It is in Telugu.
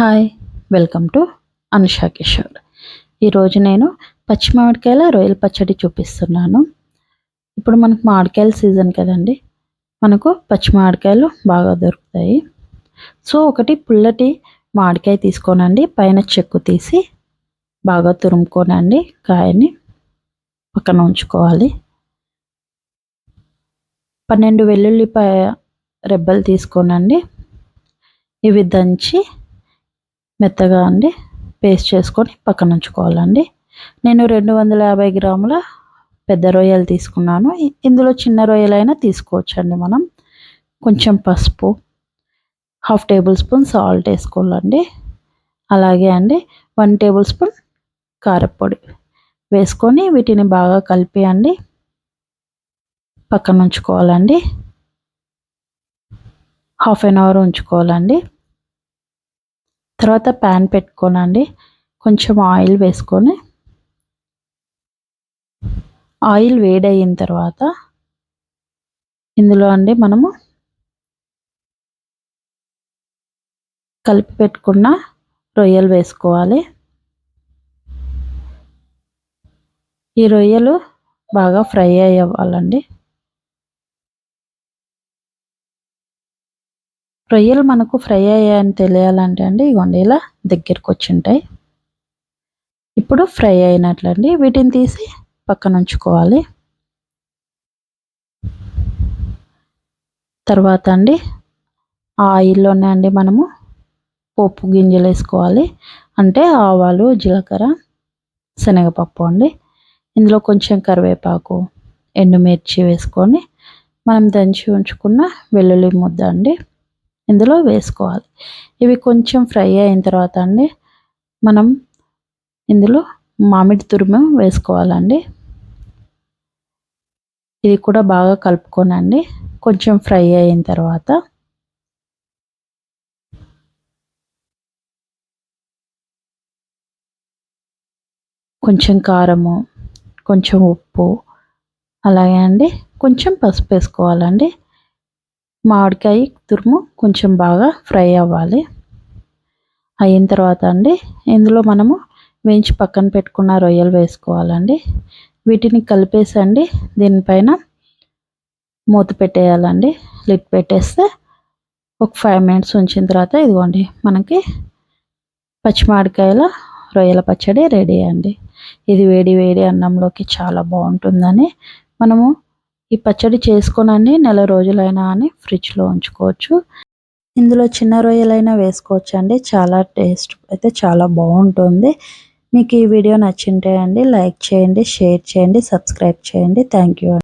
Hi welcome to Anusha Kishore. ఈరోజు నేను పచ్చి మామిడికాయల రొయ్యల పచ్చడి చూపిస్తున్నాను. ఇప్పుడు మనకు మామిడికాయల సీజన్ కదండి. మనకు పచ్చి మామిడికాయలు బాగా దొరుకుతాయి. సో ఒకటి పుల్లటి మామిడికాయ తీసుకోనండి. పైన చెక్కు తీసి బాగా తురుముకోనండి. కాయని పక్కన ఉంచుకోవాలి. పన్నెండు వెల్లుల్లిపాయ రెబ్బలు తీసుకోనండి. ఇవి దంచి మెత్తగా అండి పేస్ట్ చేసుకొని పక్కన ఉంచుకోవాలండి. నేను రెండు వందల యాభై గ్రాముల పెద్ద రొయ్యలు తీసుకున్నాను. ఇందులో చిన్న రొయ్యలైనా తీసుకోవచ్చండి మనం. కొంచెం పసుపు హాఫ్ టేబుల్ స్పూన్ సాల్ట్ వేసుకోవాలండి. అలాగే అండి వన్ టేబుల్ స్పూన్ కారపొడి వేసుకొని వీటిని బాగా కలిపి అండి పక్కన ఉంచుకోవాలండి. Half an hour ఉంచుకోవాలండి. తర్వాత ప్యాన్ పెట్టుకోనండి. కొంచెం ఆయిల్ వేసుకొని. ఆయిల్ వేడయిన తర్వాత ఇందులో అండి మనము కలిపి పెట్టుకున్న రొయ్యలు వేసుకోవాలి. ఈ రొయ్యలు బాగా ఫ్రై అవ్వాలండి రొయ్యలు మనకు ఫ్రై అయ్యాయని తెలియాలంటే అండి ఇగోండి ఇలా దగ్గరికి వచ్చి ఉంటాయి ఇప్పుడు ఫ్రై అయినట్లండి వీటిని తీసి పక్కన ఉంచుకోవాలి తర్వాత అండి ఆయిల్లోనే అండి మనము పోపు గింజలు వేసుకోవాలి అంటే ఆవాలు జీలకర్ర శనగపప్పు అండి. ఇందులో కొంచెం కరివేపాకు ఎండుమిర్చి వేసుకొని మనం దంచి ఉంచుకున్న వెల్లుల్లి ముద్ద అండి. ఇందులో వేసుకోవాలి. ఇవి కొంచెం ఫ్రై అయిన తర్వాత అండి మనం ఇందులో మామిడి తురుము వేసుకోవాలండి. ఇది కూడా బాగా కలుపుకోనండి కొంచెం ఫ్రై అయిన తర్వాత. కొంచెం కారము కొంచెం ఉప్పు అలాగే అండి కొంచెం పసుపు వేసుకోవాలండి. మామిడికాయ తురుము కొంచెం బాగా ఫ్రై అవ్వాలి. అయిన తర్వాత అండి ఇందులో మనము వేయించి పక్కన పెట్టుకున్న రొయ్యలు వేసుకోవాలండి. వీటిని కలిపేసండి దీనిపైన మూత పెట్టేయాలండి. లిట్ పెట్టేస్తే ఒక ఫైవ్ మినిట్స్ ఉంచిన తర్వాత ఇదిగోండి మనకి పచ్చిమాడికాయల రొయ్యల పచ్చడి రెడీ అండి. ఇది వేడి వేడి అన్నంలోకి చాలా బాగుంటుందని మనము ఈ పచ్చడి చేసుకొనండి నెల రోజులైనా అని ఫ్రిడ్జ్లో ఉంచుకోవచ్చు. ఇందులో చిన్న రొయ్యలైనా వేసుకోవచ్చు అండి చాలా టేస్ట్ అయితే చాలా బాగుంటుంది. మీకు ఈ వీడియో నచ్చింటే అండి లైక్ చేయండి షేర్ చేయండి సబ్స్క్రైబ్ చేయండి. Thank you